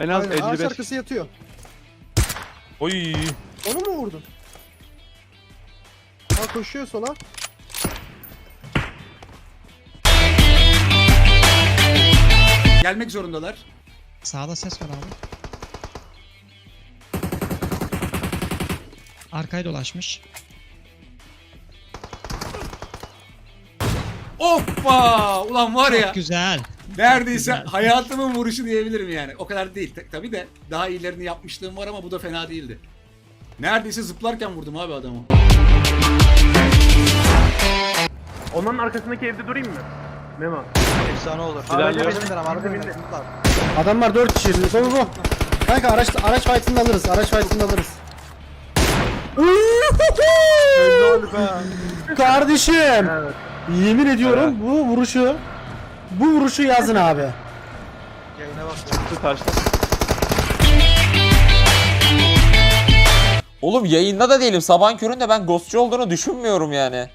En az Aynen, ağaç 55. arkası yatıyor. Oy. Onu mu vurdun? Ha koşuyor sola. Gelmek zorundalar. Sağda ses var abi. Arkaya dolaşmış. Hoppa! Ulan var ya. Çok güzel. Neredeyse hayatımın vuruşu diyebilirim yani. O kadar değil. Ta- Tabii de daha iyilerini yapmışlığım var ama bu da fena değildi. Neredeyse zıplarken vurdum abi adamı. Onların arkasındaki evde durayım mı? Memo. Efsane olur. İlerliyor. Adamlar 4 kişi. Go go go. Kanka araç araç fight'ını alırız. Araç fight'ını alırız. Kardeşim. Evet. Yemin ediyorum bu vuruşu bu vuruşu yazın abi. Yayına bak. Şu taşta. Oğlum yayında da değilim. Sabahın köründe ben ghostçu olduğunu düşünmüyorum yani.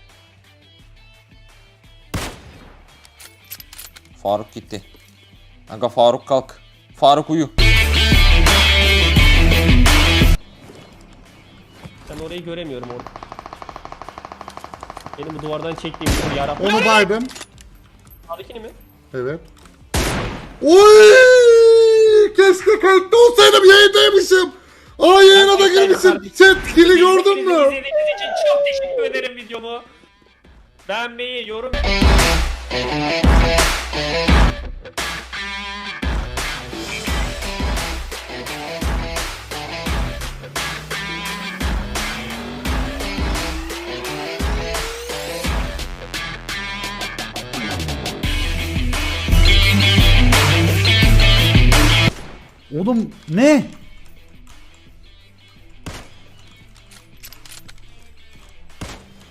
Faruk gitti. Kanka Faruk kalk. Faruk uyu. Ben orayı göremiyorum orada. Benim bu duvardan çektiğim bir yarabbim. Onu baydım. Sağdakini mi? Evet. Oy! Keşke kayıtta olsaydım yayındaymışım. Aa yayına da girmişim. Chat kili gördün mü? İzlediğiniz için çok teşekkür ederim videomu. Beğenmeyi, yorum... Oğlum ne?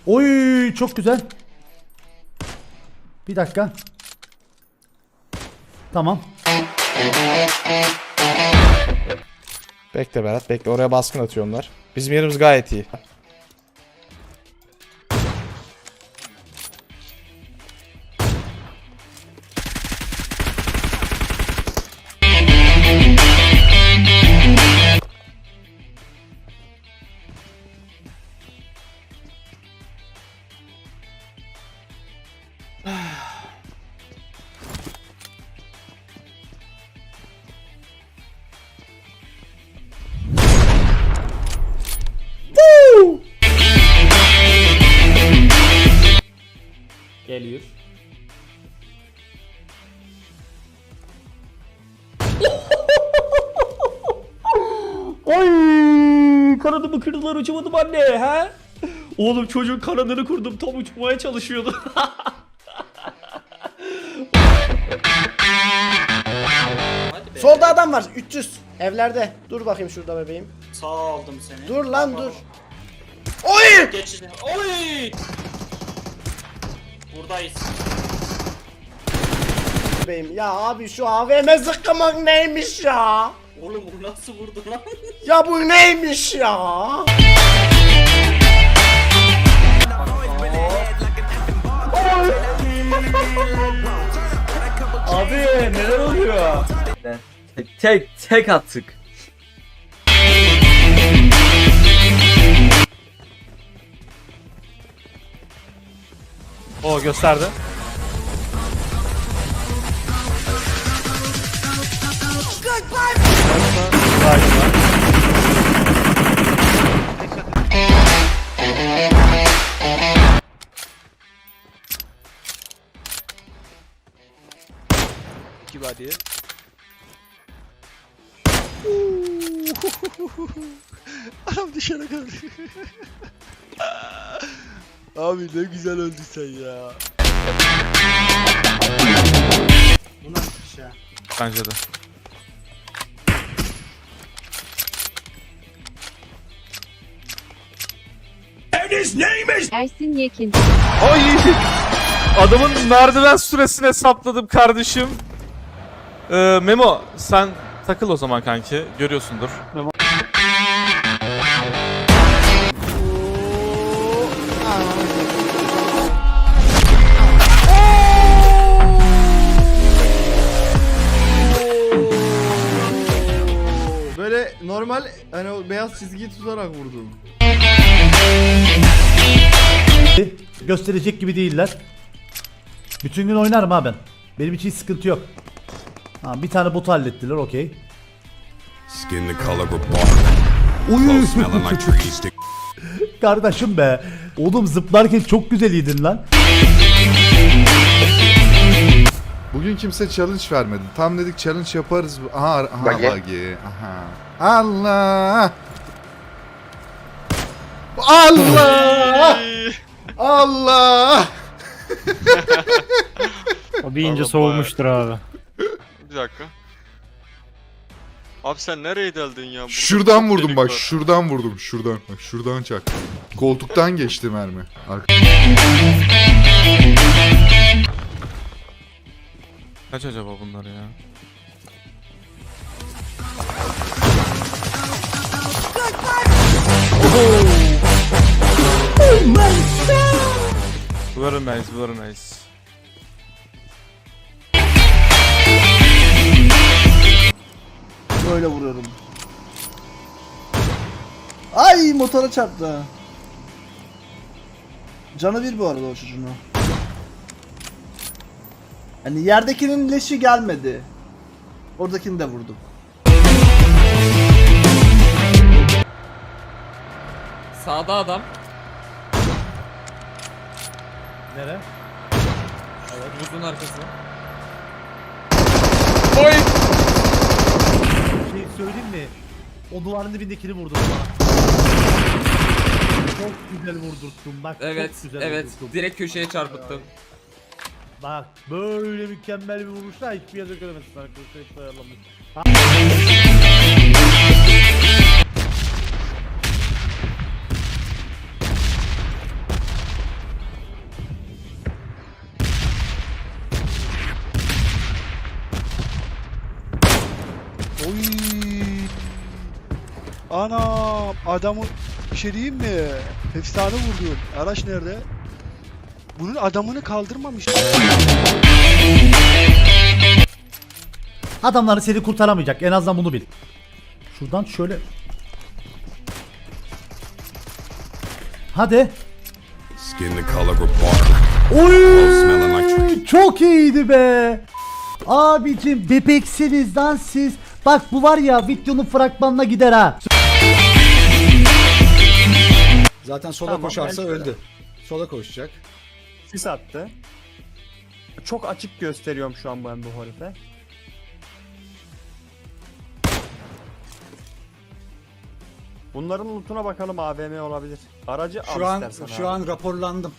Oy çok güzel. Bir dakika. Tamam. Bekle Berat bekle oraya baskın atıyor onlar. Bizim yerimiz gayet iyi. Kanadımı kırdılar uçamadım anne he? Oğlum çocuğun kanadını kurdum tam uçmaya çalışıyordu. Solda adam var 300 evlerde. Dur bakayım şurada bebeğim. Sağ aldım seni. Dur lan dur. Geç. Oy! Buradayız. Bebeğim ya abi şu AVM zıkkımak neymiş ya? Oğlum bu nasıl vurdu lan? Ya bu neymiş ya? Abi neler oluyor? Tek tek, tek attık. O gösterdi. Body. Adam dışarı kaldı. Abi ne güzel öldün sen ya. Bu nasıl ya? Bence de. Ersin Yekin. Ay! Adamın merdiven süresini hesapladım kardeşim. Ee, Memo sen takıl o zaman kanki. Görüyorsundur. Öyle normal hani o beyaz çizgiyi tutarak vurdum. Gösterecek gibi değiller. Bütün gün oynarım ha ben. Benim için hiç sıkıntı yok. Ha, bir tane botu hallettiler okey. Skin the color of bark. Uy. Kardeşim be. Oğlum zıplarken çok güzel yedin lan. Bugün kimse challenge vermedi. Tam dedik challenge yaparız. Aha, aha Buggy. buggy. Aha. Allah. Allah. Allah. O bir ince soğumuştur abi. Bir dakika. Abi sen nereye deldin ya? Burada Şuradan vurdum bak. var. Şuradan vurdum. Şuradan. Bak şuradan çak. Koltuktan geçti mermi. Arka- Kaç acaba bunlar ya? Very nice, very nice. Böyle vuruyorum. Ay motora çarptı. Canı bir bu arada o çocuğun. Hani yerdekinin leşi gelmedi. Oradakini de vurdum. Sağda adam. Nere? Buzun arkası. Şey söyleyeyim mi? O duvarın dibindekini vurdum bana. Çok güzel vurdurttum bak. Evet, çok güzel evet. vurdurttum. Direkt köşeye çarpıttım. Bak böyle mükemmel bir vuruşla hiçbir yerde göremezsin arkadaşlar. Hiç ayarlamış. Ana adamı bir şey diyeyim mi? Efsane vurdu. Araç nerede? Bunun adamını kaldırmamış. Adamları seni kurtaramayacak. En azından bunu bil. Şuradan şöyle. Hadi. Skin the color of bark. smelling like Oy! Çok iyiydi be. Abicim bebeksiniz lan siz. Bak bu var ya videonun fragmanına gider ha. Zaten sola Tamam, koşarsa ben- öldü. Sola koşacak. Sis attı. Çok açık gösteriyorum şu an ben bu harife. Bunların lootuna bakalım AVM olabilir. Aracı al Şu an istersen şu abi. an raporlandım.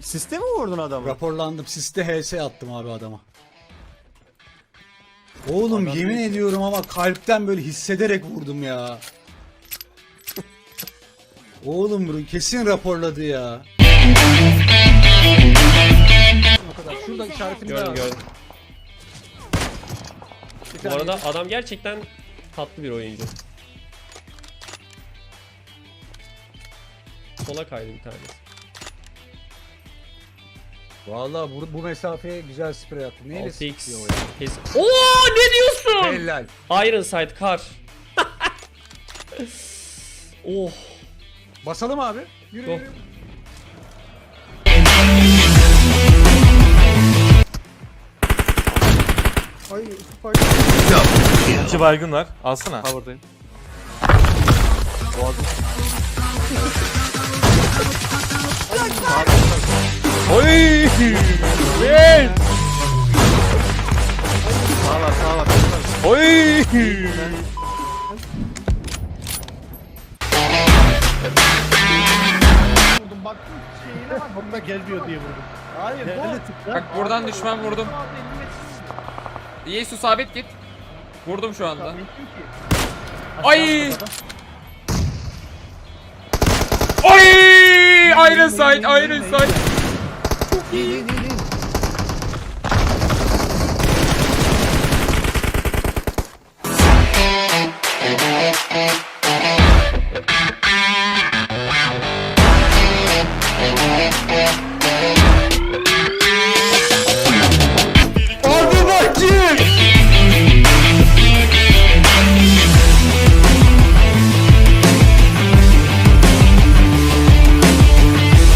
Siste mi vurdun adamı? Raporlandım. Siste HS attım abi adama. Oğlum Adam yemin ediyorum ama kalpten böyle hissederek vurdum ya. Oğlum bu kesin raporladı ya. O kadar. Şurada işaretimi Gördüm. Bir Bu tane arada adam gerçekten tatlı bir oyuncu. Sola kaydı bir tanesi. Vallahi bu, bu mesafeye güzel sprey attı. Neyle 6x. sıkıyor o ya? Kes. Oo ne diyorsun? Helal. Ironside kar. oh. Basalım abi. Yürü yürü. Ay, Spike. İki baygın var. Alsana. Cover'dayım. Oy! Hey! Sağlar sağlar. Oy! Gelmiyor diye vurdum. Hayır Geldi tıkla. Bak buradan düşman vurdum. Yesu sabit git. Vurdum şu anda. Ay! Oy! Iron side, Iron iyi